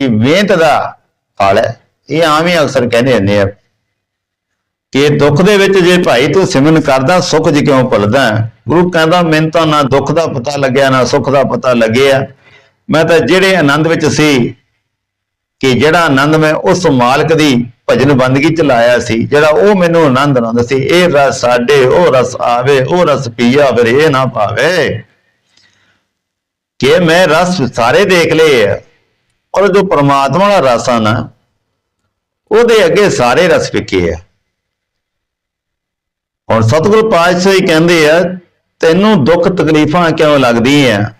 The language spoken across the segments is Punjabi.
ਕਿ ਮਿਹਨਤ ਦਾ ਫਲ ਹੈ। ਇਹ ਆਮ ਹੀ ਅਕਸਰ ਕਹਿੰਦੇ ਹੁੰਦੇ ਆ ਕਿ ਦੁੱਖ ਦੇ ਵਿੱਚ ਜੇ ਭਾਈ ਤੂੰ ਸਿਮਰਨ ਕਰਦਾ, ਸੁੱਖ ਜੀ ਕਿਉਂ ਭੁੱਲਦਾ? ਗੁਰੂ ਕਹਿੰਦਾ ਮੈਨੂੰ ਤਾਂ ਨਾ ਦੁੱਖ ਦਾ ਪਤਾ ਲੱਗਿਆ, ਨਾ ਸੁੱਖ ਦਾ ਪਤਾ ਲੱਗਿਆ। ਮੈਂ ਤਾਂ ਜਿਹੜੇ ਆਨੰਦ ਵਿੱਚ ਸੀ ਕਿ ਜਿਹੜਾ ਆਨੰਦ ਮੈਂ ਉਸ ਮਾਲਕ ਦੀ ਭਜਨ ਬੰਦਗੀ ਚ ਲਾਇਆ ਸੀ, ਜਿਹੜਾ ਉਹ ਮੈਨੂੰ ਆਨੰਦ ਆਨੰਦ ਸੀ ਇਹ ਰਸ ਸਾਡੇ, ਉਹ ਰਸ ਆਵੇ, ਉਹ ਰਸ ਪੀਆ ਫਿਰ, ਇਹ ਨਾ ਪਾਵੇ ਕਿ ਮੈਂ ਰਸ ਸਾਰੇ ਦੇਖ ਲਏ ਆ ਔਰ ਜੋ ਪਰਮਾਤਮਾ ਦਾ ਰਸ ਆ ਨਾ, ਉਹਦੇ ਅੱਗੇ ਸਾਰੇ ਰਸ ਫਿੱਕੇ ਆ। ਹੁਣ ਸਤਿਗੁਰੂ ਪਾਤਸ਼ਾਹ ਕਹਿੰਦੇ ਆ, ਤੈਨੂੰ ਦੁੱਖ ਤਕਲੀਫਾਂ ਕਿਉਂ ਲੱਗਦੀ ਲੱਗਦੀਆਂ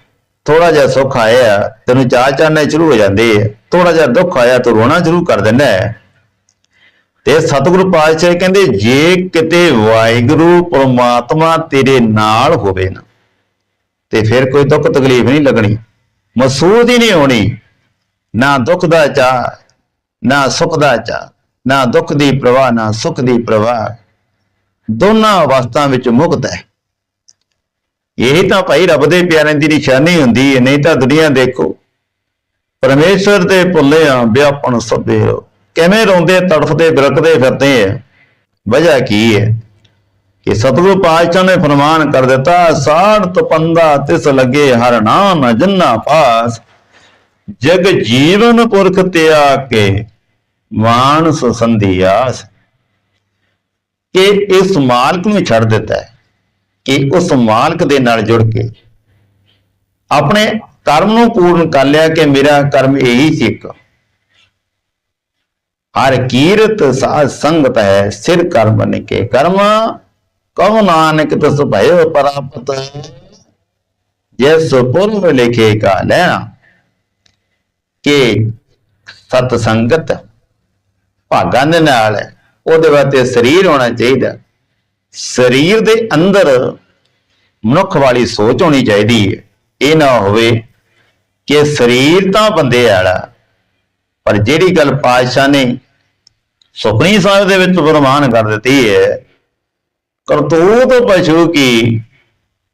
ਥੋੜਾ ਜਿਹਾ ਸੁੱਖ ਆਇਆ, ਤੈਨੂੰ ਚਾਹ ਚੜਨੇ ਸ਼ੁਰੂ ਹੋ ਜਾਂਦੇ ਆ। ਥੋੜਾ ਜਿਹਾ ਦੁੱਖ ਆਇਆ, ਤੂੰ ਰੋਣਾ ਸ਼ੁਰੂ ਕਰ ਦਿੰਦਾ ਹੈ। ਤੇ ਸਤਿਗੁਰੂ ਪਾਤਸ਼ਾਹ ਕਹਿੰਦੇ, ਜੇ ਕਿਤੇ ਵਾਹਿਗੁਰੂ ਪ੍ਰਮਾਤਮਾ ਤੇਰੇ ਨਾਲ ਹੋਵੇ ਨਾ, ਤੇ ਫਿਰ ਕੋਈ ਦੁੱਖ ਤਕਲੀਫ ਨਹੀਂ ਲੱਗਣੀ ਮਹਿਸੂਸ ਹੀ ਨਹੀਂ ਹੋਣੀ। ਨਾ ਦੁੱਖ ਦਾ ਚਾ ਨਾ ਸੁੱਖ ਦਾ ਚਾ ਨਾ ਦੁੱਖ ਦੀ ਪ੍ਰਵਾਹ, ਨਾ ਸੁੱਖ ਦੀ ਪ੍ਰਵਾਹ। ਦੋਨਾਂ ਅਵਸਥਾ ਵਿੱਚ ਮੁਕਤ ਹੈ। ਇਹ ਤਾਂ ਭਾਈ ਰੱਬ ਦੇ ਪਿਆਰਿਆਂ ਦੀ ਨਿਸ਼ਾਨੀ ਹੁੰਦੀ ਹੈ, ਨਹੀਂ ਤਾਂ ਦੁਨੀਆ ਦੇਖੋ। ਪਰਮੇਸ਼ਰ ਦੇ ਭੁੱਲੇ ਆ ਵਿਆਪਣ ਸਭੇ ਕਿਵੇਂ ਰੋਂਦੇ, ਤੜਫਦੇ ਬਿਰਕਦੇ ਫਿਰਦੇ ਆ। ਵਜ੍ਹਾ ਕੀ ਹੈ? ਕਿ ਸਤਿਗੁਰੂ ਪਾਤਸ਼ਾਹ ਨੇ ਫਰਮਾਨ ਕਰ ਦਿੱਤਾ ਸਾੜ ਤਪੰਦਾ ਤਿਸ ਲੱਗੇ ਹਰ ਨਾਮ ਜੰਨਾ ਪਾਸ ਜਗ ਜੀਵਨ ਪੁਰਖ ਤਿਆ ਕੇ ਮਾਨਸ ਸੰਧਿਆਸ ਕਿ ਇਸ ਮਾਲਕ ਨੂੰ ਛੱਡ ਦਿੱਤਾ ਹੈ, ਕਿ ਉਸ ਮਾਲਕ ਦੇ ਨਾਲ ਜੁੜ ਕੇ ਆਪਣੇ ਕਰਮ ਨੂੰ ਪੂਰਨ ਕਰ ਲਿਆ ਕਿ ਮੇਰਾ ਕਰਮ ਇਹੀ ਸੀ ਇੱਕ। ਹਰ ਕੀਰਤ ਸਾਧ ਸੰਗਤ ਹੈ, ਸਿਰ ਕਰਮ ਨੇ ਕਰਮ, ਕਹੋ ਨਾਨਕ ਤਸ ਭਇਓ ਪ੍ਰਾਪਤ। ਜਿਸ ਪੁਰਬ ਲਿਖੇ ਕਾ ਲੈਣਾ। ਕਿ ਸਤ ਸੰਗਤ ਭਾਗਾਂ ਦੇ ਨਾਲ ਹੈ। ਉਹਦੇ ਵਾਸਤੇ ਸਰੀਰ ਹੋਣਾ ਚਾਹੀਦਾ ਸਰੀਰ ਦੇ ਅੰਦਰ ਮਨੁੱਖ ਵਾਲੀ ਸੋਚ ਹੋਣੀ ਚਾਹੀਦੀ ਹੈ। ਇਹ ਨਾ ਹੋਵੇ ਕਿ ਸਰੀਰ ਤਾਂ ਬੰਦੇ ਵਾਲਾ ਪਰ ਜਿਹੜੀ ਗੱਲ ਪਾਤਸ਼ਾਹ ਨੇ ਸੁਪਨੀ ਸਾਹਿਬ ਦੇ ਵਿੱਚ ਫਰਮਾਨ ਕਰ ਦਿੱਤੀ ਹੈ, ਕਰਤੂਤ ਪਸ਼ੂ ਕੀ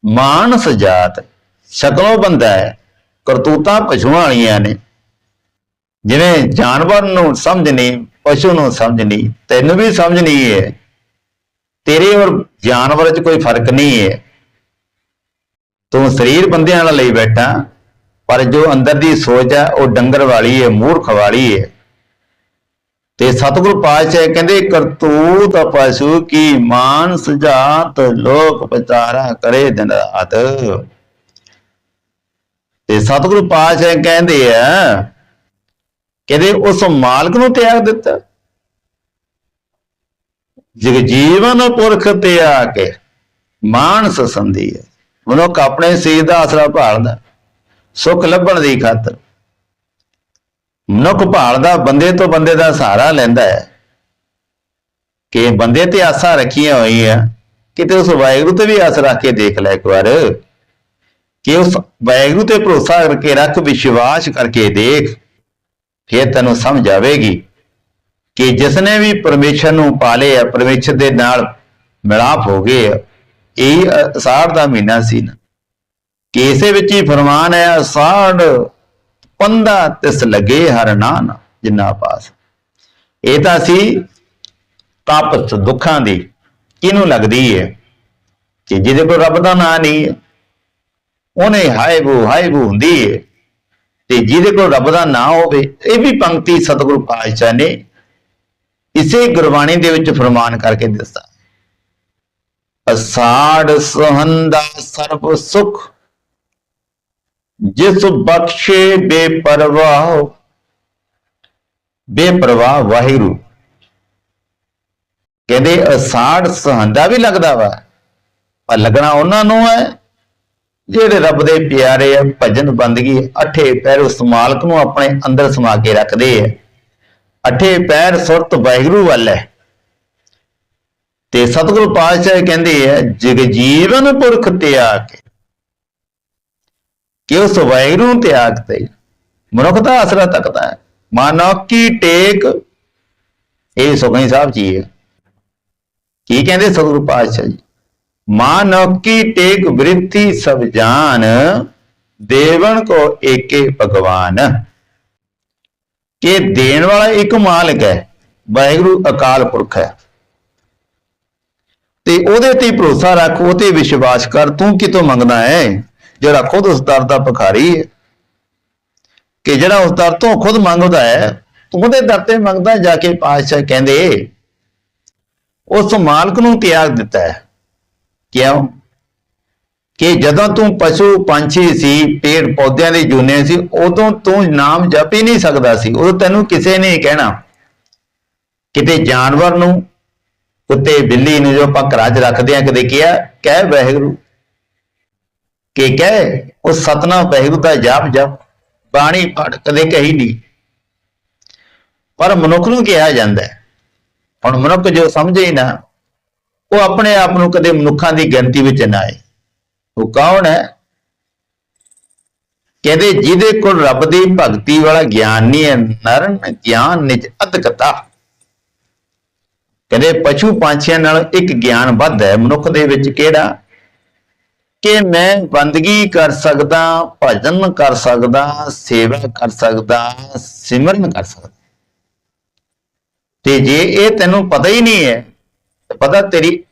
ਮਾਨਸ ਜਾਤ, ਸ਼ਕਲੋਂ ਬੰਦਾ ਹੈ। ਕਰਤੂਤਾਂ ਪਸ਼ੂਆਂ ਵਾਲੀਆਂ ਨੇ। ਜਿਵੇਂ ਜਾਨਵਰ ਨੂੰ ਸਮਝ ਨਹੀਂ ਪਸ਼ੂ ਨੂੰ ਸਮਝ ਨਹੀਂ ਤੈਨੂੰ ਵੀ ਸਮਝ ਨਹੀਂ ਹੈ ਤੇਰੇ ਔਰ ਜਾਨਵਰ 'ਚ ਕੋਈ ਫ਼ਰਕ ਨਹੀਂ ਹੈ ਤੂੰ ਸਰੀਰ ਬੰਦਿਆਂ ਨਾਲ ਲਈ ਬੈਠਾ, ਪਰ ਜੋ ਅੰਦਰ ਦੀ ਸੋਚ ਹੈ ਉਹ ਡੰਗਰ ਵਾਲੀ ਹੈ ਮੂਰਖ ਵਾਲੀ ਹੈ ਤੇ ਸਤਿਗੁਰੂ ਪਾਤਸ਼ਾਹ ਕਹਿੰਦੇ, ਕਰਤੂਤ ਪਸ਼ੂ ਕੀ ਮਾਨ ਸੁਜਾਤ ਲੋਕ ਵਿਚਾਰਾ ਕਰੇ ਦਿਨ ਰਾਤ। ਤੇ ਸਤਿਗੁਰੂ ਪਾਤਸ਼ਾਹ ਕਹਿੰਦੇ ਆ ਕਹਿੰਦੇ ਉਸ ਮਾਲਕ ਨੂੰ ਤਿਆਗ ਦਿੱਤਾ। ਜਗਜੀਵਨ ਪੁਰਖ ਤੇ ਆ ਕੇ ਮਾਨਸ ਸੰਧੀ ਹੈ। ਮਨੁੱਖ ਆਪਣੇ ਸਰੀਰ ਦਾ ਆਸਰਾ ਭਾਲਦਾ, ਸੁੱਖ ਲੱਭਣ ਦੀ ਖਾਤਰ। ਮਨੁੱਖ ਭਾਲਦਾ, ਬੰਦੇ ਤੋਂ ਬੰਦੇ ਦਾ ਸਹਾਰਾ ਲੈਂਦਾ ਹੈ। ਕਿ ਬੰਦੇ ਤੇ ਆਸਾਂ ਰੱਖੀਆਂ ਹੋਈਆਂ, ਕਿਤੇ ਉਸ ਵਾਹਿਗੁਰੂ ਤੇ ਵੀ ਆਸ ਰੱਖ ਕੇ ਦੇਖ ਲੈ ਇੱਕ ਵਾਰ। ਕਿ ਉਸ ਵਾਹਿਗੁਰੂ ਤੇ ਭਰੋਸਾ ਕਰਕੇ ਰੱਖ, ਵਿਸ਼ਵਾਸ ਕਰਕੇ ਦੇਖ। ਫਿਰ ਤੈਨੂੰ ਸਮਝ ਆਵੇਗੀ ਕਿ ਜਿਸਨੇ ਵੀ ਪਰਮੇਸ਼ਰ ਨੂੰ ਪਾਲੇ ਆ ਪਰਮੇਸ਼ਰ ਦੇ ਨਾਲ ਮਿਲਾਪ ਹੋ ਗਏ ਆ, ਇਹ ਅਸਾੜ ਦਾ ਮਹੀਨਾ ਸੀ ਨਾ। ਕਿ ਇਸੇ ਵਿੱਚ ਹੀ ਫਰਮਾਨ ਹੈ ਅਸਾੜ ਪੰਦਾ ਤਿਸ ਲਗੇ ਹਰ ਨਾਨ ਜਿੰਨਾ ਪਾਸ। ਇਹ ਤਾਂ ਸੀ ਤਾਪਤ ਦੁੱਖਾਂ ਦੀ ਕਿਹਨੂੰ ਲੱਗਦੀ ਹੈ ਕਿ ਜਿਹਦੇ ਕੋਲ ਰੱਬ ਦਾ ਨਾਂ ਨਹੀਂ ਹੈ ਉਹਨੇ ਹਾਏ ਬੂ ਹਾਏ ਬੂ ਹੁੰਦੀ ਹੈ ਤੇ ਜਿਹਦੇ ਕੋਲ ਰੱਬ ਦਾ ਨਾਂ ਹੋਵੇ, ਇਹ ਵੀ ਪੰਕਤੀ ਸਤਿਗੁਰੂ ਪਾਤਸ਼ਾਹ ਨੇ ਇਸੇ ਗੁਰਬਾਣੀ ਦੇ ਵਿੱਚ ਫਰਮਾਨ ਕਰਕੇ ਦਿੱਤਾ। ਅਸਾੜ ਸੁਹੰਦਾ ਸਰਬ ਸੁਖ, ਜਿਸ ਬਖਸ਼ੇ ਬੇਪਰਵਾਹ ਬੇਪਰਵਾਹ ਵਾਹਿਗੁਰੂ। ਕਹਿੰਦੇ ਅਸਾੜ ਸੁਹੰਦਾ ਵੀ ਲੱਗਦਾ ਵਾ, ਪਰ ਲੱਗਣਾ ਉਹਨਾਂ ਨੂੰ ਹੈ ਜਿਹੜੇ ਰੱਬ ਦੇ ਪਿਆਰੇ ਆ, ਭਜਨ ਬੰਦਗੀ, ਅਠੇ ਪੈਰ ਉਸ ਮਾਲਕ ਨੂੰ ਆਪਣੇ ਅੰਦਰ ਸਮਾ ਕੇ ਰੱਖਦੇ ਆ। ਅਠੇ ਪੈਰ ਸੁਰਤ ਵਾਹਿਗੁਰੂ ਵੱਲ ਹੈ। ਤੇ ਸਤਿਗੁਰੂ ਪਾਤਸ਼ਾਹ ਕਹਿੰਦੇ ਆ, ਜਗ ਜੀਵਨ ਪੁਰਖ ਤਿਆਗ। ਕੇ ਕਿ ਉਸ ਵਾਹਿਗੁਰੂ ਨੂੰ ਤਿਆਗ ਤੇ ਮਨੁੱਖ ਦਾ ਆਸਰਾ ਤੱਕਦਾ ਹੈ। ਮਾਨੋ ਕੀ ਟੇਕ, ਇਹ ਸੁਖਣੀ ਸਾਹਿਬ ਜੀ ਹੈ ਕੀ ਕਹਿੰਦੇ ਸਤਿਗੁਰੂ ਪਾਤਸ਼ਾਹ ਜੀ? ਮਾਨੋ ਕੀ ਟੇਕ ਬ੍ਰਿਥੀ ਸਭ ਜਾਨ ਦੇਵਨ ਕੋ ਏਕੇ ਭਗਵਾਨ। ਕਿ ਦੇਣ ਵਾਲਾ ਇੱਕ ਮਾਲਕ ਹੈ, ਵਾਹਿਗੁਰੂ ਅਕਾਲ ਪੁਰਖ ਹੈ। ਤੇ ਉਹਦੇ ਤੇ ਭਰੋਸਾ ਰੱਖ ਉਹ ਤੇ ਵਿਸ਼ਵਾਸ ਕਰ, ਤੂੰ ਕਿਤੋਂ ਮੰਗਦਾ ਹੈ? ਜਿਹੜਾ ਖੁਦ ਉਸ ਦਰ ਦਾ ਭਿਖਾਰੀ ਹੈ। ਕਿ ਜਿਹੜਾ ਉਸ ਦਰ ਤੋਂ ਖੁਦ ਮੰਗਦਾ ਹੈ, ਤੂੰ ਉਹਦੇ ਦਰ ਤੇ ਮੰਗਦਾ, ਜਾ ਕੇ ਪਾਤਸ਼ਾਹ ਕਹਿੰਦੇ, ਉਸ ਮਾਲਕ ਨੂੰ ਤਿਆਗ ਦਿੱਤਾ ਹੈ। ਕਿਉਂ? ਕਿ ਜਦੋਂ ਤੂੰ ਪਸ਼ੂ ਪੰਛੀ ਸੀ, ਪੇੜ ਪੌਦਿਆਂ ਦੇ ਜੂਨੇ ਸੀ, ਉਦੋਂ ਤੂੰ ਨਾਮ ਜਪ ਹੀ ਨਹੀਂ ਸਕਦਾ ਸੀ। ਉਦੋਂ ਤੈਨੂੰ ਕਿਸੇ ਨੇ ਕਹਿਣਾ, ਕਿਤੇ ਜਾਨਵਰ ਨੂੰ ਕੁੱਤੇ ਬਿੱਲੀ ਨੂੰ ਜੋ ਆਪਾਂ ਘਰਾਂ 'ਚ ਰੱਖਦੇ ਆ ਕਦੇ ਕਿਹਾ, ਕਹਿ ਵਾਹਿਗੁਰੂ, ਕਿ ਕਹਿ, ਉਹ ਸਤਨਾਮ ਵਾਹਿਗੁਰੂ ਦਾ ਜਾਪ ਜਪ, ਬਾਣੀ ਪੜ ਕਦੇ ਕਹੀ ਨਹੀਂ। ਪਰ ਮਨੁੱਖ ਨੂੰ ਕਿਹਾ ਜਾਂਦਾ ਹੁਣ ਮਨੁੱਖ ਜੋ ਸਮਝੇ ਨਾ ਉਹ ਆਪਣੇ ਆਪ ਨੂੰ ਕਦੇ ਮਨੁੱਖਾਂ ਦੀ ਗਿਣਤੀ ਵਿੱਚ ਨਾ ਆਏ। ਉਹ ਕੌਣ ਹੈ? ਕਹਿੰਦੇ, ਜਿਹਦੇ ਕੋਲ ਰੱਬ ਦੀ ਭਗਤੀ ਵਾਲਾ ਗਿਆਨ ਨਹੀਂ ਹੈ, ਨਰਨ ਗਿਆਨ ਨਿਜ ਅਦਕਤਾ ਕਹਿੰਦੇ, ਪਸ਼ੂ ਪੰਛੀਆਂ ਨਾਲ ਇੱਕ ਗਿਆਨ ਵੱਧ ਹੈ। ਮਨੁੱਖ ਦੇ ਵਿੱਚ ਕਿਹੜਾ? ਕਿ ਮੈਂ ਬੰਦਗੀ ਕਰ ਸਕਦਾ, ਭਜਨ ਕਰ ਸਕਦਾ, ਸੇਵਾ ਕਰ ਸਕਦਾ, ਸਿਮਰਨ ਕਰ ਸਕਦਾ। ਤੇ ਜੇ ਇਹ ਤੈਨੂੰ ਪਤਾ ਹੀ ਨਹੀਂ ਹੈ ਤਾਂ ਪਤਾ ਤੇਰੀ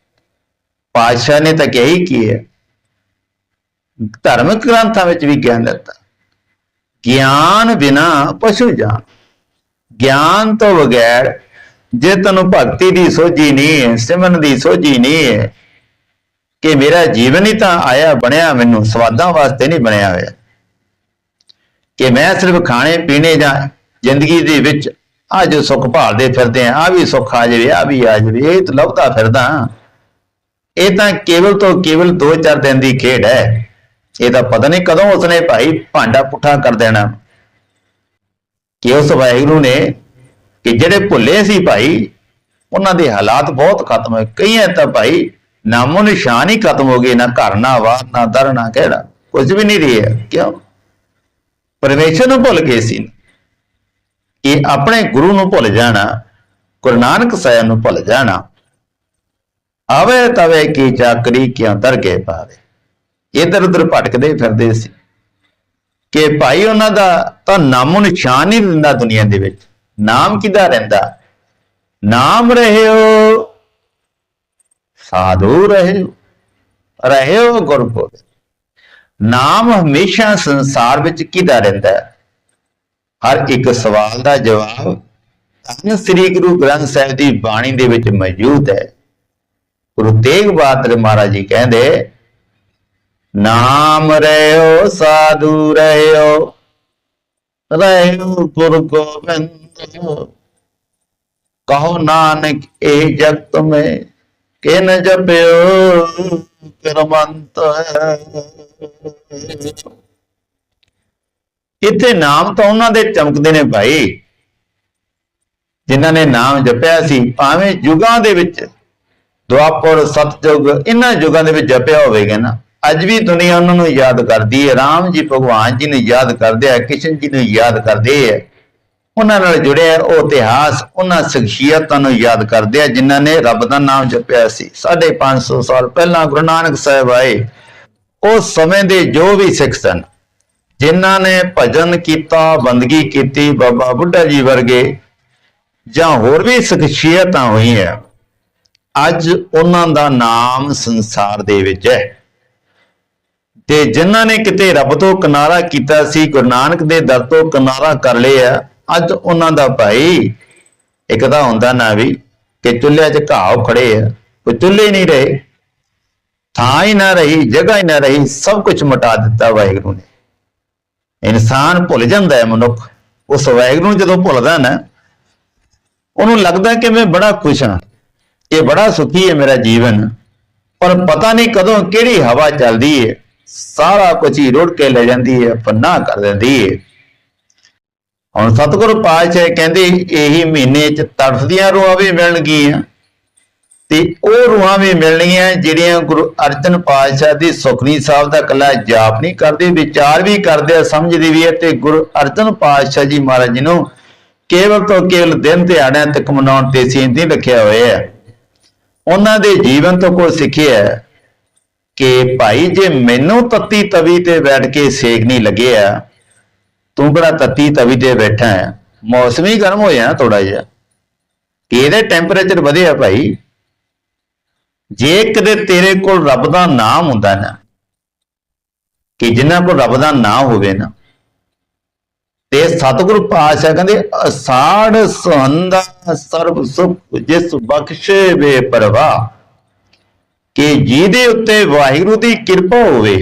ਪਾਤਸ਼ਾਹ ਨੇ ਤਾਂ ਕਿਹਾ ਹੀ ਕੀ ਹੈ? ਧਾਰਮਿਕ ਗ੍ਰੰਥਾਂ ਵਿੱਚ ਵੀ ਗਿਆਨ ਦਿੱਤਾ। ਗਿਆਨ ਬਿਨਾ ਪਸ਼ੂ ਜਾਨ ਗਿਆਨ ਤੋਂ ਬਗੈਰ ਜੇ ਤੈਨੂੰ ਭਗਤੀ ਦੀ ਸੋਝੀ ਨਹੀਂ ਹੈ, ਸਿਮਰਨ ਦੀ ਸੋਝੀ ਨਹੀਂ ਹੈ, ਕਿ ਮੇਰਾ ਜੀਵਨ ਹੀ ਤਾਂ ਆਇਆ ਬਣਿਆ, ਮੈਨੂੰ ਸਵਾਦਾਂ ਵਾਸਤੇ ਨਹੀਂ ਬਣਿਆ ਹੋਇਆ। ਕਿ ਮੈਂ ਸਿਰਫ ਖਾਣੇ, ਪੀਣੇ ਜਾਂ ਜ਼ਿੰਦਗੀ ਦੇ ਵਿੱਚ ਆ ਜੋ ਸੁੱਖ ਭਾਲਦੇ ਫਿਰਦੇ ਆ ਆ ਵੀ ਸੁੱਖ ਆ ਜਾਵੇ ਆ ਵੀ ਆ ਜਾਵੇ, ਇਹ ਤਾਂ ਲੱਭਦਾ ਫਿਰਦਾ ਇਹ ਤਾਂ ਕੇਵਲ ਤੋਂ ਕੇਵਲ 2-4 ਦਿਨ ਦੀ ਖੇਡ ਹੈ ਇਹ ਤਾਂ ਪਤਾ ਨਹੀਂ ਕਦੋਂ ਉਸਨੇ ਭਾਈ ਭਾਂਡਾ ਪੁੱਠਾ ਕਰ ਦੇਣਾ। ਕਿ ਉਸ ਵਾਹਿਗੁਰੂ ਨੇ ਕਿ ਜਿਹੜੇ ਭੁੱਲੇ ਸੀ ਭਾਈ, ਉਹਨਾਂ ਦੇ ਹਾਲਾਤ ਬਹੁਤ ਖਤਮ ਹੋਏ। ਕਈਆਂ ਤਾਂ ਭਾਈ ਨਾਮੋ ਨਿਸ਼ਾਨ ਹੀ ਖਤਮ ਹੋ ਗਏ, ਨਾ ਘਰ, ਨਾ ਵਾਰ ਨਾ ਦਰ, ਨਾ ਕਿਹੜਾ। ਕੁਝ ਵੀ ਨਹੀਂ ਰਿਹਾ। ਕਿਉਂ? ਪਰਮੇਸ਼ਰ ਨੂੰ ਭੁੱਲ ਗਏ ਸੀ। ਕਿ ਆਪਣੇ ਗੁਰੂ ਨੂੰ ਭੁੱਲ ਜਾਣਾ ਗੁਰੂ ਨਾਨਕ ਸਾਹਿਬ ਨੂੰ ਭੁੱਲ ਜਾਣਾ ਆਵੇ ਤਵੇ ਕੀ ਚਾਕਰੀ ਕਿਉਂ ਦਰਗੇ ਪਾਵੇ ਇਧਰ ਉਧਰ ਭਟਕਦੇ ਫਿਰਦੇ ਸੀ ਕਿ ਭਾਈ ਉਹਨਾਂ ਦਾ ਤਾਂ ਨਾਮੋ ਨਿਸ਼ਾਨ ਹੀ ਰਹਿੰਦਾ ਦੁਨੀਆ ਦੇ ਵਿੱਚ ਨਾਮ ਕਿਦਾ ਰਹਿੰਦਾ ਨਾਮ ਰਹਿਓ ਸਾਧੂ ਰਹਿਓ ਰਹਿਓ ਗੁਰਪੁਰ ਨਾਮ ਹਮੇਸ਼ਾ ਸੰਸਾਰ ਵਿੱਚ ਕਿਦਾ ਰਹਿੰਦਾ ਹੈ ਹਰ ਇੱਕ ਸਵਾਲ ਦਾ ਜਵਾਬ ਧੰਨ ਸ੍ਰੀ ਗੁਰੂ ਗ੍ਰੰਥ ਸਾਹਿਬ ਦੀ ਬਾਣੀ ਦੇ ਵਿੱਚ ਮੌਜੂਦ ਹੈ। ਗੁਰੂ ਤੇਗ ਬਹਾਦਰ ਮਹਾਰਾਜ ਜੀ ਕਹਿੰਦੇ, ਨਾਮ ਰਹਿਓ, ਸਾਧੂ ਰਹਿਓ ਰਹਿਓ ਗੁਰ ਗੋਬਿੰਦ ਕਹੋ ਨਾਨਕ, ਇਹ ਜਗਤ ਮੇ ਕਿਨ ਜਪਿਓ, ਕਰਮੰਤ ਹੈ? ਇੱਥੇ ਨਾਮ ਤਾਂ ਉਹਨਾਂ ਦੇ ਚਮਕਦੇ ਨੇ ਭਾਈ, ਜਿਨ੍ਹਾਂ ਨੇ ਨਾਮ ਜਪਿਆ ਸੀ, ਭਾਵੇਂ ਯੁਗਾਂ ਦੇ ਵਿੱਚ ਦੁਆਪਰ, ਸਤਜੁਗ, ਇਹਨਾਂ ਯੁਗਾਂ ਦੇ ਵਿੱਚ ਜਪਿਆ ਹੋਵੇਗਾ ਨਾ। ਅੱਜ ਵੀ ਦੁਨੀਆ ਉਹਨਾਂ ਨੂੰ ਯਾਦ ਕਰਦੀ ਹੈ, ਰਾਮ ਜੀ, ਭਗਵਾਨ ਜੀ ਨੂੰ ਯਾਦ ਕਰਦੇ ਆ ਕਿਸ਼ਨ ਜੀ ਨੂੰ ਯਾਦ ਕਰਦੇ ਆ। ਉਹਨਾਂ ਨਾਲ ਜੁੜਿਆ ਉਹ ਇਤਿਹਾਸ, ਉਹਨਾਂ ਸ਼ਖਸੀਅਤਾਂ ਨੂੰ ਯਾਦ ਕਰਦੇ ਆ, ਜਿਨ੍ਹਾਂ ਨੇ ਰੱਬ ਦਾ ਨਾਮ ਜਪਿਆ ਸੀ। 550 ਸਾਲ ਪਹਿਲਾਂ ਗੁਰੂ ਨਾਨਕ ਸਾਹਿਬ ਆਏ, ਉਸ ਸਮੇਂ ਦੇ ਜੋ ਵੀ ਸਿੱਖ ਸਨ ਜਿਨ੍ਹਾਂ ਨੇ ਭਜਨ ਕੀਤਾ, ਬੰਦਗੀ ਕੀਤੀ, ਬਾਬਾ ਬੁੱਢਾ ਜੀ ਵਰਗੇ ਜਾਂ ਹੋਰ ਵੀ ਸ਼ਖਸੀਅਤਾਂ ਹੋਈਆਂ, ਅੱਜ ਉਹਨਾਂ ਦਾ ਨਾਮ ਸੰਸਾਰ ਦੇ ਵਿੱਚ ਹੈ। ਤੇ ਜਿਨ੍ਹਾਂ ਨੇ ਕਿਤੇ ਰੱਬ ਤੋਂ ਕਿਨਾਰਾ ਕੀਤਾ ਸੀ, ਗੁਰੂ ਨਾਨਕ ਦੇ ਦਰ ਤੋਂ ਕਿਨਾਰਾ ਕਰ ਲਿਆ, ਅੱਜ ਉਹਨਾਂ ਦਾ ਭਾਈ ਇੱਕ ਤਾਂ ਹੁੰਦਾ ਨਾ ਵੀ ਕਿ ਚੁੱਲ੍ਹੇ 'ਚ ਘਾਹ ਖੜੇ ਆ, ਕੋਈ ਚੁੱਲ੍ਹੇ ਹੀ ਨਹੀਂ ਰਹੇ। ਥਾਂ ਹੀ ਨਾ ਰਹੀ, ਜਗ੍ਹਾ ਹੀ ਨਾ ਰਹੀ, ਸਭ ਕੁਝ ਮਿਟਾ ਦਿੱਤਾ ਵਾਹਿਗੁਰੂ ਨੇ। ਇਨਸਾਨ ਭੁੱਲ ਜਾਂਦਾ ਹੈ ਮਨੁੱਖ। ਉਸ ਵਾਹਿਗੁਰੂ ਨੂੰ ਜਦੋਂ ਭੁੱਲਦਾ ਨਾ, ਉਹਨੂੰ ਲੱਗਦਾ ਕਿ ਮੈਂ ਬੜਾ ਖੁਸ਼ ਹਾਂ। ਇਹ ਬੜਾ ਸੁਖੀ ਹੈ ਮੇਰਾ ਜੀਵਨ। ਪਰ ਪਤਾ ਨਹੀਂ ਕਦੋਂ ਕਿਹੜੀ ਹਵਾ ਚੱਲਦੀ ਹੈ ਸਾਰਾ ਕੁਝ ਹੀ ਰੁੜ ਕੇ ਲੈ ਜਾਂਦੀ ਹੈ ਫਨਾ ਕਰ ਦਿੰਦੀ ਹੈ ਹੁਣ ਸਤਿਗੁਰੂ ਪਾਤਸ਼ਾਹ ਕਹਿੰਦੇ, ਇਹੀ ਮਹੀਨੇ ਚ ਤੜਫਦੀਆਂ ਰੂਹਾਂ ਵੀ ਮਿਲਣਗੀਆਂ। ਤੇ ਉਹ ਰੂਹਾਂ ਵੀ ਮਿਲਣੀਆਂ ਜਿਹੜੀਆਂ ਗੁਰੂ ਅਰਜਨ ਪਾਤਸ਼ਾਹ ਦੀ ਸੁਖਨੀ ਸਾਹਿਬ ਦਾ ਕੱਲਾ ਜਾਪ ਨਹੀਂ ਕਰਦੇ, ਵਿਚਾਰ ਵੀ ਕਰਦੇ ਆ, ਸਮਝਦੇ ਵੀ ਹੈ ਤੇ ਗੁਰੂ ਅਰਜਨ ਪਾਤਸ਼ਾਹ ਜੀ ਮਹਾਰਾਜ ਜੀ ਨੂੰ ਕੇਵਲ ਤੋਂ ਕੇਵਲ ਦਿਨ ਦਿਹਾੜਿਆਂ ਤੱਕ ਮਨਾਉਣ ਤੇ ਸੀਂਦੀ ਰੱਖਿਆ ਹੋਇਆ ਹੈ। ਉਹਨਾਂ ਦੇ ਜੀਵਨ ਤੋਂ ਕੋਈ ਸਿੱਖਿਆ ਹੈ ਕਿ ਭਾਈ ਜੇ ਮੈਨੂੰ ਤੱਤੀ ਤਵੀ ਤੇ ਬੈਠ ਕੇ ਸੇਕ ਨਹੀਂ ਲੱਗਿਆ ਤੂੰ ਕਿਹੜਾ ਤੱਤੀ ਤਵੀ ਤੇ ਬੈਠਾ ਹੈ? ਮੌਸਮੀ ਗਰਮ ਹੋਇਆ ਨਾ ਥੋੜਾ ਜਿਹਾ। ਕਿ ਇਹਦੇ ਟੈਂਪਰੇਚਰ ਵਧਿਆ ਭਾਈ? ਜੇ ਕਦੇ ਤੇਰੇ ਕੋਲ ਰੱਬ ਦਾ ਨਾਮ ਹੁੰਦਾ ਨਾ, ਕਿ ਜਿਨ੍ਹਾਂ ਕੋਲ ਰੱਬ ਦਾ ਨਾਮ ਹੋਵੇ ਨਾ, ਤੇ ਸਤਿਗੁਰੂ ਪਾਤਸ਼ਾਹ ਕਹਿੰਦੇ, ਅਸਾੜ ਸੁਹੰਦਾ ਸਰਬ ਸੁਖ ਜਿਸ ਬਖਸ਼ੇ ਵੇ ਪਰਵਾਹ ਕਿ ਜਿਹਦੇ ਉੱਤੇ ਵਾਹਿਗੁਰੂ ਦੀ ਕਿਰਪਾ ਹੋਵੇ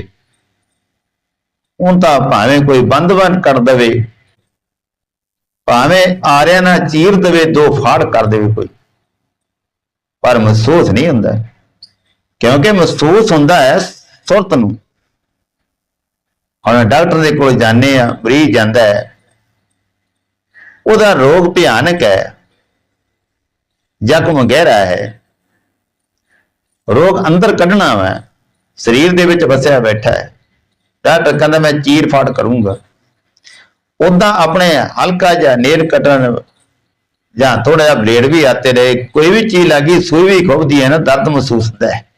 ਉਹ ਤਾਂ ਭਾਵੇਂ ਕੋਈ ਬੰਦਵਨ ਕਰ ਦੇਵੇ, ਭਾਵੇਂ ਆਰਿਆਂ ਨਾਲ ਚੀਰ ਦੇਵੇ, ਦੋ ਫਾੜ ਕਰ ਦੇਵੇ ਕੋਈ। ਪਰ ਮਹਿਸੂਸ ਨਹੀਂ ਹੁੰਦਾ। ਕਿਉਂਕਿ ਮਹਿਸੂਸ ਹੁੰਦਾ ਹੈ ਸੁਰਤ ਨੂੰ। ਹੁਣ ਡਾਕਟਰ ਦੇ ਕੋਲ ਜਾਂਦੇ ਆ ਮਰੀਜ਼ ਜਾਂਦਾ ਹੈ। ਉਹਦਾ ਰੋਗ ਭਿਆਨਕ ਹੈ, ਜ਼ਖਮ ਗਹਿਰਾ ਹੈ। ਰੋਗ ਅੰਦਰ ਕੱਢਣਾ ਵਾ, ਸਰੀਰ ਦੇ ਵਿੱਚ ਵਸਿਆ ਬੈਠਾ ਹੈ। ਡਾਕਟਰ ਕਹਿੰਦਾ, ਮੈਂ ਚੀਰ ਫਾੜ ਕਰੂੰਗਾ। ਉਦਾਂ ਆਪਣੇ ਹਲਕਾ ਜਿਹਾ ਨੇਲ ਕੱਟਣ ਜਾਂ ਥੋੜਾ ਜਿਹਾ ਬਲੇਡ ਵੀ ਆਤੇ ਰਹੇ, ਕੋਈ ਵੀ ਚੀਜ਼ ਲੱਗੀ, ਸੂਈ ਵੀ ਖੁੱਬਦੀ ਹੈ ਨਾ, ਦਰਦ ਮਹਿਸੂਸ ਹੁੰਦਾ ਹੈ।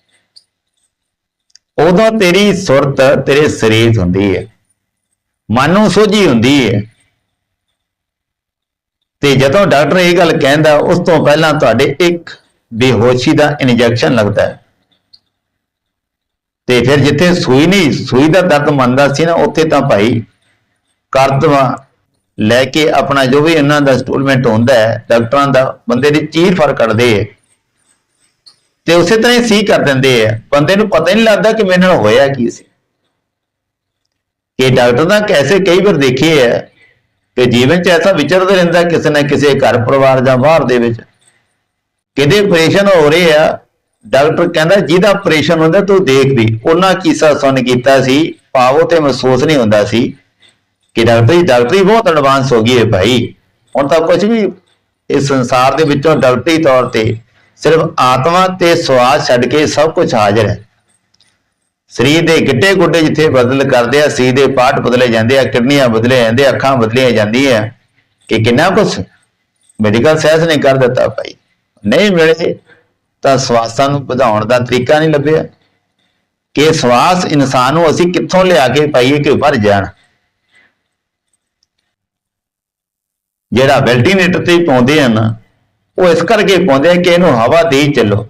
ਉਦੋਂ ਤੇਰੀ ਸੁਰਤ, ਤੇਰੇ ਸਰੀਰ ਹੁੰਦੀ ਹੈ ਮਨ ਨੂੰ ਸੋਝੀ ਹੁੰਦੀ ਹੈ ਤੇ ਜਦੋਂ ਡਾਕਟਰ ਇਹ ਗੱਲ ਕਹਿੰਦਾ, ਉਸ ਤੋਂ ਪਹਿਲਾਂ ਤੁਹਾਡੇ ਇੱਕ ਬੇਹੋਸ਼ੀ ਦਾ ਇੰਜੈਕਸ਼ਨ ਲੱਗਦਾ ਹੈ। ਤੇ ਫਿਰ ਜਿੱਥੇ ਸੂਈ ਨਹੀਂ, ਸੂਈ ਦਾ ਦਰਦ ਮੰਨਦਾ ਸੀ ਨਾ, ਉੱਥੇ ਤਾਂ ਭਾਈ ਕਰਦਵਾ ਲੈ ਕੇ ਆਪਣਾ ਜੋ ਵੀ ਇਹਨਾਂ ਦਾ ਸਟੂਲਮੈਂਟ ਹੁੰਦਾ ਹੈ, ਡਾਕਟਰਾਂ ਦਾ, ਬੰਦੇ ਦੀ ਚੀਰ ਫਰ ਕੱਢਦੇ ਹੈ। ਤੇ ਉਸੇ ਤਰ੍ਹਾਂ ਹੀ ਸੀ ਕਰ ਦਿੰਦੇ ਆ। ਬੰਦੇ ਨੂੰ ਪਤਾ ਹੀ ਨਹੀਂ ਲੱਗਦਾ ਕਿ ਮੇਰੇ ਨਾਲ ਹੋਇਆ ਕੀ ਸੀ। ਕਿ ਡਾਕਟਰ ਦਾ ਕੈਸੇ ਕਈ ਵਾਰ ਦੇਖੇ ਹੈ ਕਿ ਜੀਵਨ 'ਚ ਐਸਾ ਵਿਚਰਦਾ ਰਹਿੰਦਾ ਕਿਸੇ ਨਾ ਕਿਸੇ ਘਰ ਪਰਿਵਾਰ ਜਾਂ ਬਾਹਰ ਦੇ ਵਿੱਚ। ਕਿਤੇ ਆਪਰੇਸ਼ਨ ਹੋ ਰਹੇ ਆ, ਡਾਕਟਰ ਕਹਿੰਦਾ ਜਿਹਦਾ ਆਪਰੇਸ਼ਨ ਹੁੰਦਾ ਤੂੰ ਦੇਖ ਵੀ, ਉਹਨਾਂ ਕੀਸਾ ਸੁਣ ਕੀਤਾ ਸੀ ਪਾਵੋ ਤੇ ਮਹਿਸੂਸ ਨਹੀਂ ਹੁੰਦਾ ਸੀ ਕਿ ਡਾਕਟਰ ਜੀ ਡਾਕਟਰੀ ਬਹੁਤ ਐਡਵਾਂਸ ਹੋ ਗਈ ਹੈ ਭਾਈ। ਹੁਣ ਤਾਂ ਕੁਝ ਵੀ ਇਸ ਸੰਸਾਰ ਦੇ ਵਿੱਚੋਂ ਡਾਕਟਰੀ ਤੌਰ ਤੇ ਸਿਰਫ ਆਤਮਾ ਤੇ ਸਵਾਸ ਛੱਡ ਕੇ ਸਭ ਕੁਝ ਹਾਜ਼ਰ ਹੈ। ਸਰੀਰ ਦੇ ਗਿੱਟੇ ਗੁੱਡੇ ਜਿੱਥੇ ਬਦਲ ਕਰਦੇ ਆ, ਸਰੀਰ ਦੇ ਪਾਠ ਬਦਲੇ ਜਾਂਦੇ ਆ, ਕਿਡਨੀਆਂ ਬਦਲੇ ਜਾਂਦੇ ਅੱਖਾਂ ਬਦਲੀਆਂ ਜਾਂਦੀਆਂ ਕਿ ਕਿੰਨਾ ਕੁਝ ਮੈਡੀਕਲ ਸਾਇੰਸ ਨੇ ਕਰ ਦਿੱਤਾ ਭਾਈ। ਨਹੀਂ ਮਿਲੇ ਤਾਂ ਸਵਾਸਾਂ ਨੂੰ ਵਧਾਉਣ ਦਾ ਤਰੀਕਾ ਨਹੀਂ ਲੱਭਿਆ। ਕਿ ਸਵਾਸ ਇਨਸਾਨ ਨੂੰ ਅਸੀਂ ਕਿੱਥੋਂ ਲਿਆ ਕੇ ਪਾਈਏ ਕਿ ਭਰ ਜਾਣ। ਜਿਹੜਾ ਵੈਲਟੀਨੇਟਰ ਤੇ ਪਾਉਂਦੇ ਆ ਨਾ ਉਹ ਇਸ ਕਰਕੇ ਪਾਉਂਦੇ ਆ ਕਿ ਇਹਨੂੰ ਹਵਾ ਦੇ ਚੱਲੋ।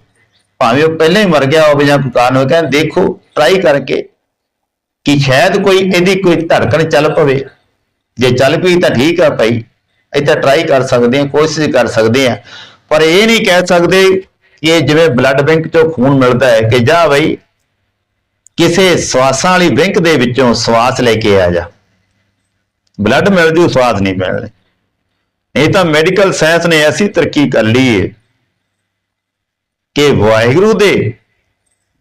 ਭਾਵੇਂ ਉਹ ਪਹਿਲਾਂ ਹੀ ਮਰ ਗਿਆ ਹੋਵੇ ਜਾਂ ਕੋਈ ਕਾਰਨ ਹੋਵੇ, ਕਹਿੰਦੇ ਦੇਖੋ ਟਰਾਈ ਕਰਕੇ ਕਿ ਸ਼ਾਇਦ ਕੋਈ ਇਹਦੀ ਕੋਈ ਧੜਕਣ ਚੱਲ ਪਵੇ। ਜੇ ਚੱਲ ਪਈ ਤਾਂ ਠੀਕ ਆ ਭਾਈ ਇੱਥੇ ਟਰਾਈ ਕਰ ਸਕਦੇ ਆ ਕੋਸ਼ਿਸ਼ ਕਰ ਸਕਦੇ ਆ ਪਰ ਇਹ ਨਹੀਂ ਕਹਿ ਸਕਦੇ ਕਿ ਜਿਵੇਂ ਬਲੱਡ ਬੈਂਕ ਚੋਂ ਖੂਨ ਮਿਲਦਾ ਹੈ ਕਿ ਜਾ ਬਈ ਕਿਸੇ ਸਵਾਸਾਂ ਵਾਲੀ ਬੈਂਕ ਦੇ ਵਿੱਚੋਂ ਸਵਾਸ ਲੈ ਕੇ ਆ ਜਾ। ਬਲੱਡ ਮਿਲ ਜੂ ਸਵਾਸ ਨਹੀਂ ਮਿਲਣੇ ਨਹੀਂ ਤਾਂ ਮੈਡੀਕਲ ਸਾਇੰਸ ਨੇ ਐਸੀ ਤਰੱਕੀ ਕਰ ਲਈ ਹੈ ਕਿ ਵਾਹਿਗੁਰੂ ਦੇ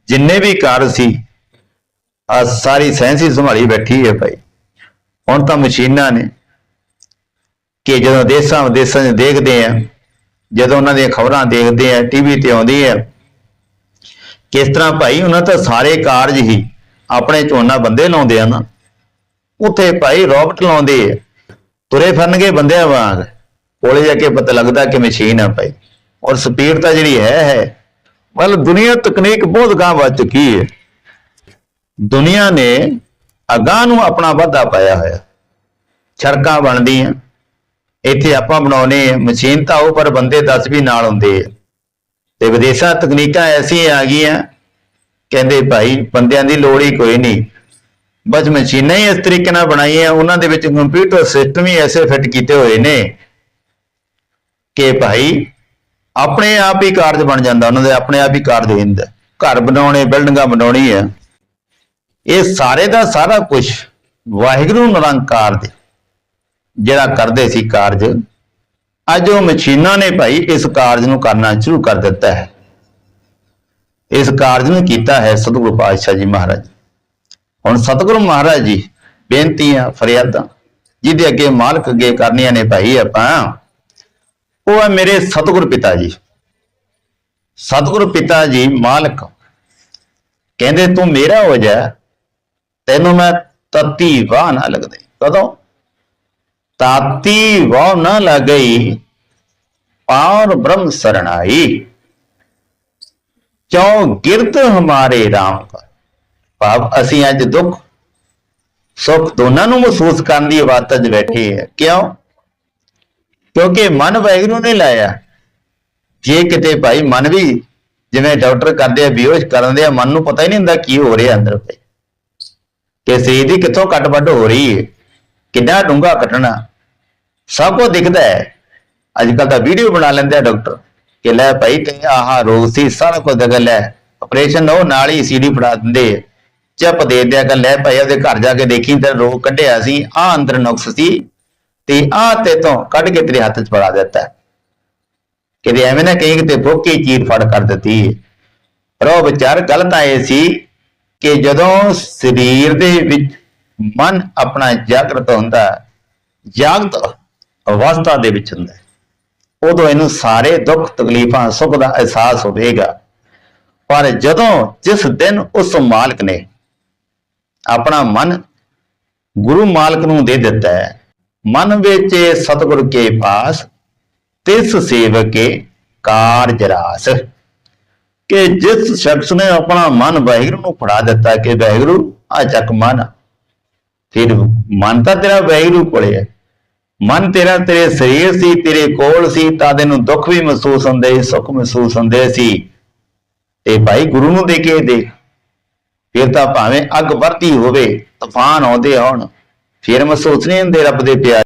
ਜਿੰਨੇ ਵੀ ਕਾਰਜ ਸੀ, ਆ ਸਾਰੀ ਸਾਇੰਸ ਹੀ ਸੰਭਾਲੀ ਬੈਠੀ ਹੈ ਭਾਈ। ਹੁਣ ਤਾਂ ਮਸ਼ੀਨਾਂ ਨੇ ਕਿ ਜਦੋਂ ਦੇਸਾਂ ਵਿਦੇਸਾਂ 'ਚ ਦੇਖਦੇ ਆ, ਜਦੋਂ ਉਹਨਾਂ ਦੀਆਂ ਖਬਰਾਂ ਦੇਖਦੇ ਆ ਟੀਵੀ ਤੇ ਆਉਂਦੀ ਹੈ ਕਿਸ ਤਰ੍ਹਾਂ ਭਾਈ ਉਹਨਾਂ ਤਾਂ ਸਾਰੇ ਕਾਰਜ ਹੀ ਆਪਣੇ ਝੋਨਾ ਬੰਦੇ ਲਾਉਂਦੇ ਆ ਨਾ। ਉੱਥੇ ਭਾਈ ਰੋਬਟ ਲਾਉਂਦੇ ਆ। ਤੁਰੇ ਫਿਰਨਗੇ ਬੰਦਿਆਂ ਵਾਂਗ। ਕੋਲੇ ਜਾ ਕੇ ਪਤਾ ਲੱਗਦਾ ਕਿ ਮਸ਼ੀਨ ਆ ਭਾਈ। ਔਰ ਸਪੀਡ ਤਾਂ ਜਿਹੜੀ ਹੈ ਹੈ। ਮਤਲਬ ਦੁਨੀਆ ਤਕਨੀਕ ਬਹੁਤ ਗਾਂ ਵੱਧ ਚੁੱਕੀ ਹੈ। ਦੁਨੀਆ ਨੇ ਅਗਾਂਹ ਨੂੰ ਆਪਣਾ ਵਾਧਾ ਪਾਇਆ ਹੋਇਆ। ਸੜਕਾਂ ਬਣਦੀਆਂ, ਇੱਥੇ ਆਪਾਂ ਬਣਾਉਨੇ ਆ ਮਸ਼ੀਨ ਤਾਂ ਉਹ, ਪਰ ਬੰਦੇ 10 ਵੀ ਨਾਲ ਹੁੰਦੇ ਆ। ਤੇ ਵਿਦੇਸ਼ਾਂ ਤਕਨੀਕਾਂ ਐਸੀਆਂ ਆ ਗਈਆਂ, ਕਹਿੰਦੇ ਭਾਈ ਬੰਦਿਆਂ ਦੀ ਲੋੜ ਹੀ ਕੋਈ ਨਹੀਂ। ਬਸ ਮਸ਼ੀਨਾਂ ਹੀ ਇਸ ਤਰੀਕੇ ਨਾਲ ਬਣਾਈਆਂ। ਉਹਨਾਂ ਦੇ ਵਿੱਚ ਕੰਪਿਊਟਰ ਸਿਸਟਮ ਹੀ ਐਸੇ ਫਿੱਟ ਕੀਤੇ ਹੋਏ ਨੇ। ਕਿ ਭਾਈ ਆਪਣੇ ਆਪ ਹੀ ਕਾਰਜ ਬਣ ਜਾਂਦਾ, ਉਹਨਾਂ ਦੇ ਆਪਣੇ ਆਪ ਹੀ ਕਾਰਜ ਹੋ ਜਾਂਦਾ। ਘਰ ਬਣਾਉਣੇ, ਬਿਲਡਿੰਗਾਂ ਬਣਾਉਣੀ ਹੈ ਇਹ ਸਾਰੇ ਦਾ ਸਾਰਾ ਕੁਝ ਵਾਹਿਗੁਰੂ ਨਿਰੰਕਾਰ ਦੇ, ਜਿਹੜਾ ਕਰਦੇ ਸੀ ਕਾਰਜ। ਅੱਜ ਉਹ ਮਸ਼ੀਨਾਂ ਨੇ ਭਾਈ ਇਸ ਕਾਰਜ ਨੂੰ ਕਰਨਾ ਸ਼ੁਰੂ ਕਰ ਦਿੱਤਾ ਹੈ। ਇਸ ਕਾਰਜ ਨੂੰ ਕੀਤਾ ਹੈ ਸਤਿਗੁਰੂ ਪਾਤਸ਼ਾਹ ਜੀ ਮਹਾਰਾਜ। ਹੁਣ ਸਤਿਗੁਰੂ ਮਹਾਰਾਜ ਜੀ ਬੇਨਤੀਆਂ ਫਰਿਆਦਾਂ, ਜਿਹਦੇ ਅੱਗੇ ਮਾਲਕ ਅੱਗੇ ਕਰਨੀਆਂ ਨੇ ਭਾਈ ਆਪਾਂ। ਉਹ ਹੈ ਮੇਰੇ ਸਤਿਗੁਰ ਪਿਤਾ ਜੀ। ਸਤਿਗੁਰ ਪਿਤਾ ਜੀ ਮਾਲਕ। ਕਹਿੰਦੇ, ਤੂੰ ਮੇਰਾ ਹੋ ਜਾ, ਤੈਨੂੰ ਮੈਂ ਤਤੀ ਵਾਹ ਨਾ ਲੱਗਦੇ। ਕਦੋਂ? ਤਾਤੀ ਵਾਹ ਨਾ ਲੱਗਈ, ਪਾਰ ਬ੍ਰਹਮ ਸਰਣਾਈ ਚੌ ਗਿਰਤ ਹਮਾਰੇ RAM ਕਾ? ਭਾਵ ਅਸੀਂ ਅੱਜ ਦੁੱਖ, ਸੁੱਖ ਦੋਨਾਂ ਨੂੰ ਮਹਿਸੂਸ ਕਰਨ ਦੀ ਅਵਸਥਾ 'ਚ ਬੈਠੇ ਆ ਕਿਉਂ? ਕਿਉਂਕਿ ਮਨ ਵਾਹਿਗੁਰੂ ਨੇ ਲਾਇਆ। ਜੇ ਕਿਤੇ ਭਾਈ ਮਨ ਵੀ ਜਿਵੇਂ ਡਾਕਟਰ ਕਰਦੇ ਆ, ਬੇਹੋਸ਼ ਕਰਨ ਦੇ ਆ, ਮਨ ਨੂੰ ਪਤਾ ਹੀ ਨਹੀਂ ਹੁੰਦਾ ਕੀ ਹੋ ਰਿਹਾ ਅੰਦਰ ਭਾਈ। ਕਿ ਸਰੀਰ ਦੀ ਕਿੱਥੋਂ ਕੱਟ ਵੱਢ ਹੋ ਰਹੀ ਹੈ ਕਿੰਨਾ ਡੂੰਘਾ ਕੱਟਣਾ। ਸਭ ਕੁਝ ਦਿਖਦਾ ਹੈ। ਅੱਜ ਕੱਲ ਤਾਂ ਵੀਡੀਓ ਬਣਾ ਲੈਂਦੇ ਆ ਡਾਕਟਰ ਕਿ ਲੈ ਭਾਈ ਤੇ ਆਹ ਰੋਗ ਸੀ ਸਾਰਾ ਕੁਝ ਦਗਲ ਹੈ ਆਪਰੇਸ਼ਨ ਉਹ ਨਾਲ ਹੀ ਸੀਡੀ ਫੜਾ ਦਿੰਦੇ ਆ। ਦੇ ਦਿਆ ਕਰ, ਲੈ ਭਾਈ ਉਹਦੇ ਘਰ ਜਾ ਕੇ ਦੇਖੀ ਤੇ ਰੋਗ ਕੱਢਿਆ ਸੀ ਆ ਅੰਦਰ ਨੁਕਸ ਸੀ। ਤੇ ਆ ਤੇ ਤੋਂ ਕੱਢ ਕੇ ਤੇਰੇ ਹੱਥ 'ਚ ਫੜਾ ਦਿੱਤਾ। ਕਿਤੇ ਐਵੇਂ ਨਾ ਕਹੀ ਕਿਤੇ ਫੋਕੀ ਚੀਰ ਫੜ ਕਰ ਦਿੱਤੀ ਪਰ ਵਿਚਾਰ ਗੱਲ ਤਾਂ ਇਹ ਸੀ ਕਿ ਜਦੋਂ ਸਰੀਰ ਦੇ ਵਿੱਚ ਮਨ ਆਪਣਾ ਜਾਗਰਤ ਹੁੰਦਾ, ਜਾਗਤ ਅਵਸਥਾ ਦੇ ਵਿੱਚ ਹੁੰਦਾ, ਉਦੋਂ ਇਹਨੂੰ ਸਾਰੇ ਦੁੱਖ ਤਕਲੀਫਾਂ, ਸੁੱਖ ਦਾ ਅਹਿਸਾਸ ਹੋਵੇਗਾ। ਪਰ ਜਦੋਂ ਜਿਸ ਦਿਨ ਉਸ ਮਾਲਕ ਨੇ ਆਪਣਾ ਮਨ ਗੁਰੂ ਮਾਲਕ ਨੂੰ ਦੇ ਦਿੱਤਾ ਹੈ ਮਨ ਵੇਚੇ ਸਤਿਗੁਰ ਕੇ ਪਾਸ, ਤਿਸ ਸੇਵਕੇ ਕਾਰਜ ਰਾਸ। ਕਿ ਜਿਸ ਸ਼ਖਸ ਨੇ ਆਪਣਾ ਮਨ ਵਾਹਿਗੁਰੂ ਨੂੰ ਫੜਾ ਦਿੱਤਾ ਕਿ ਵਾਹਿਗੁਰੂ, ਆ ਚੱਕ ਮਨ। ਫਿਰ ਮਨ ਤਾਂ ਤੇਰਾ ਵਾਹਿਗੁਰੂ ਕੋਲੇ ਹੈ। ਮਨ ਤੇਰਾ ਤੇਰੇ ਸਰੀਰ ਸੀ, ਤੇਰੇ ਕੋਲ ਸੀ, ਤਾਂ ਤੈਨੂੰ ਦੁੱਖ ਵੀ ਮਹਿਸੂਸ ਹੁੰਦੇ ਸੁੱਖ ਮਹਿਸੂਸ ਹੁੰਦੇ ਸੀ। ਤੇ ਭਾਈ ਗੁਰੂ ਨੂੰ ਦੇ ਕੇ ਦੇ ਫਿਰ ਤਾਂ ਭਾਵੇਂ ਅੱਗ ਵਰਤੀ ਹੋਵੇ, ਤੂਫਾਨ ਆਉਂਦੇ ਆਉਣ। ਫਿਰ ਮਹਿਸੂਸ ਨਹੀਂ ਹੁੰਦੇ ਰੱਬ ਦੇ ਪਿਆਰ